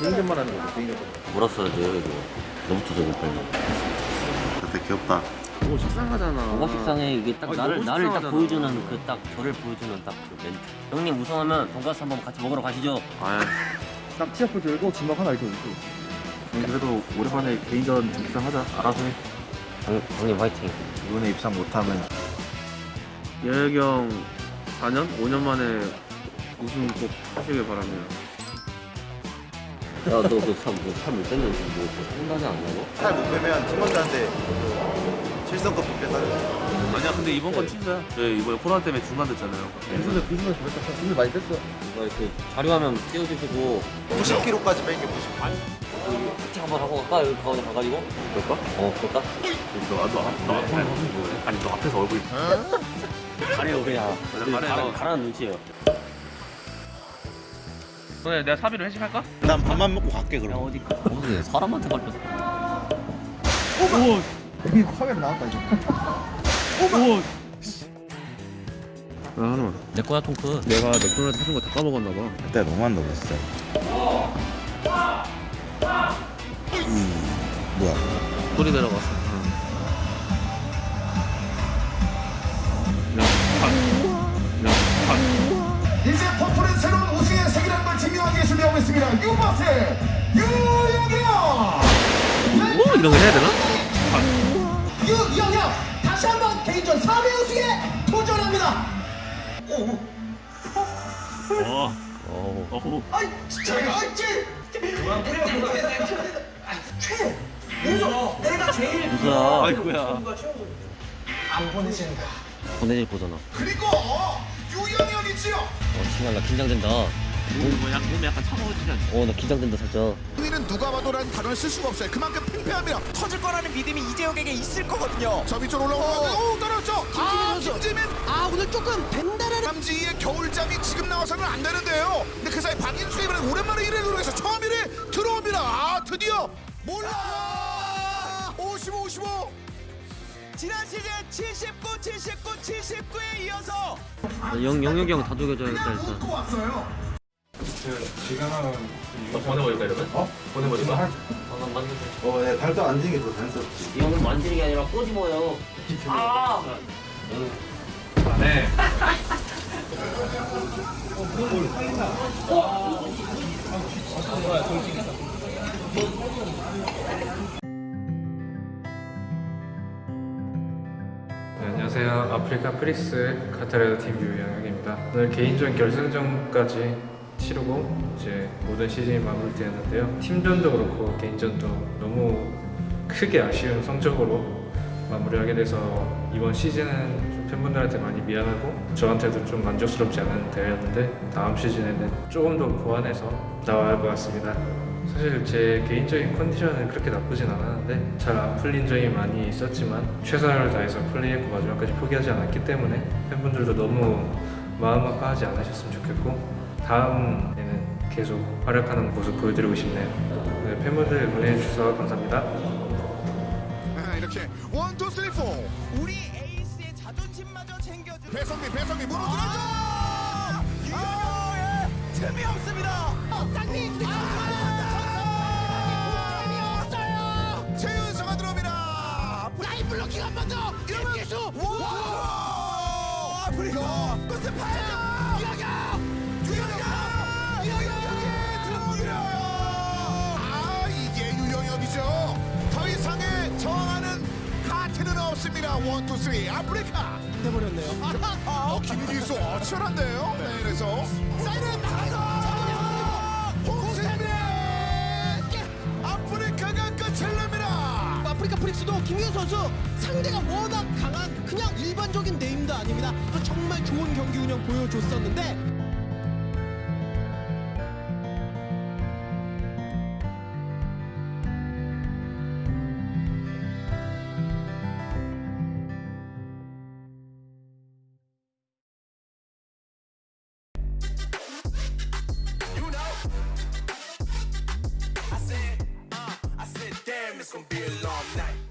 개인전만 하는 거죠 개인전 뭐라 써야죠 이거. 너부터 적어 빨리. 되게 귀엽다. 오 식상하잖아. 뭐가 식상해. 이게 딱 아니, 나를 너무 나를 딱 식상하잖아. 보여주는 그 딱 저를 보여주는 딱 그 멘트. 형님 우승하면 돈가스 한번 같이 먹으러 가시죠. 딱 티셔츠 들고 주먹 하나 이렇게 입고. 그래도 오랜만에 개인전 입상하자. 알아서 해. 형, 형님 화이팅. 이번에 입상 못하면. 여혜경 4년? 5년 만에 우승 꼭 하시길 바랍니다 야 너그 참, 그 참을 때는 뭐 상관이 안 나고? 살못 빼면 팀원들한테 실성급 못 빼서 아니야 근데 이번 건 진짜야 저희 이번에 코로나 때문에 중단됐잖아요. 비수는 비수는 잘했다 비수 많이 뺐어. 이거 이렇게 자료화면 띄워주시고. 90kg까지 뺀게 90. 파티 한번 하고 갈까? 여기 가운데 가가지고? 그럴까? 어 그럴까? 너, 너, 너, 너, 너, 아니 너 앞에서 얼굴. 가래요 그냥. 가라, 가라는 눈치예요 오늘 내가 사비로 회식할까? 난 밥만 먹고 갈게 야 그럼. 어디 가 무슨 사람한테 걸렸어 오 이거 카메라 나왔다 이제. 오 아, 하나만. 내 거야 통크 내가 맥도날드 사준 거 다 까먹었나 봐. 그때 너무 한 다고 진짜. 음 뭐야? 소리 내려갔어 이런 거 해야 되나? 유영혁 다시 한번 개인전 4회 우승에 도전합니다. 오, 어. 어. 어후 아이 진짜 아이지. 최 무서 내가 제일 무서워 아이고야. 안 보내진다. 보내질 보잖아. 그리고 유영혁이지요. 어 신나 나 긴장된다 뭐 약, 몸이 약간 차가워지지 않냐 어나 긴장된다 살짝 우리는 누가 봐도 라는 단어를 쓸 수가 없어요. 그만큼 팽팽합니다. 터질 거라는 믿음이 이재혁에게 있을 거거든요. 저 밑으로 올라오고 오 떨어졌어. 아 김지민 아 오늘 조금 된다라는 남지의 겨울잠이 지금 나와서는 안 되는데요. 근데 그 사이 박인수가 이번에 오랜만에 1위 누르면서 처음 1위 들어옵니다. 아 드디어 몰라. 55 55. 지난 시즌 79, 79, 79에 이어서 영, 영혁이 형 다 죽여줘야겠다 일단 웃고 왔어요. 보내버릴까 이러면? 어? 보내버릴까? 어, 야, 달도 안 지는 게더 자연스럽지. 이 형은 만지는 게 아니라 꼬집어요 아 네 네, 안녕하세요. 아프리카 프리스 카타르 팀 유영혁입니다. 오늘 개인전 결승전까지 치르고 이제 모든 시즌이 마무리되었는데요. 팀전도 그렇고 개인전도 너무 크게 아쉬운 성적으로 마무리하게 돼서 이번 시즌은 좀 팬분들한테 많이 미안하고 저한테도 좀 만족스럽지 않은 대회였는데 다음 시즌에는 조금 더 보완해서 나와야 할 것 같습니다. 사실 제 개인적인 컨디션은 그렇게 나쁘진 않았는데 잘 안 풀린 점이 많이 있었지만 최선을 다해서 플레이했고 마지막까지 포기하지 않았기 때문에 팬분들도 너무 마음 아파하지 않으셨으면 좋겠고 다음에는 계속 활약하는 모습 보여드리고 싶네요. 네, 팬분들 응원해 주셔서 감사합니다. 아, 이렇게 원, 투, 쓰리, 포. 우리 에이스의 자존심마저 챙겨주는 배성민, 배성민 무너뜨려줘. 아, 예. 틈이 없습니다. 쌍리 최윤서가 들어옵니다. 라인 블로킹 한 번 더. 이러면 계속. 와! 아프리카. 버스 파야죠. 아 이게 유영혁이죠. 더 이상의 저항하는 카트는 없습니다. 원, 투, 쓰리. 아프리카. 돼버렸네요. 어, 김기수 어치한데요. 네, 그래서 사이렌 나가서 홍세민 아프리카가 끝을 냅니다. 아프리카 프릭스도 김윤 선수 상대가 워낙 강한 그냥 일반적인 네임도 아닙니다. 정말 좋은 경기 운영 보여줬었는데 it's gonna be a long night.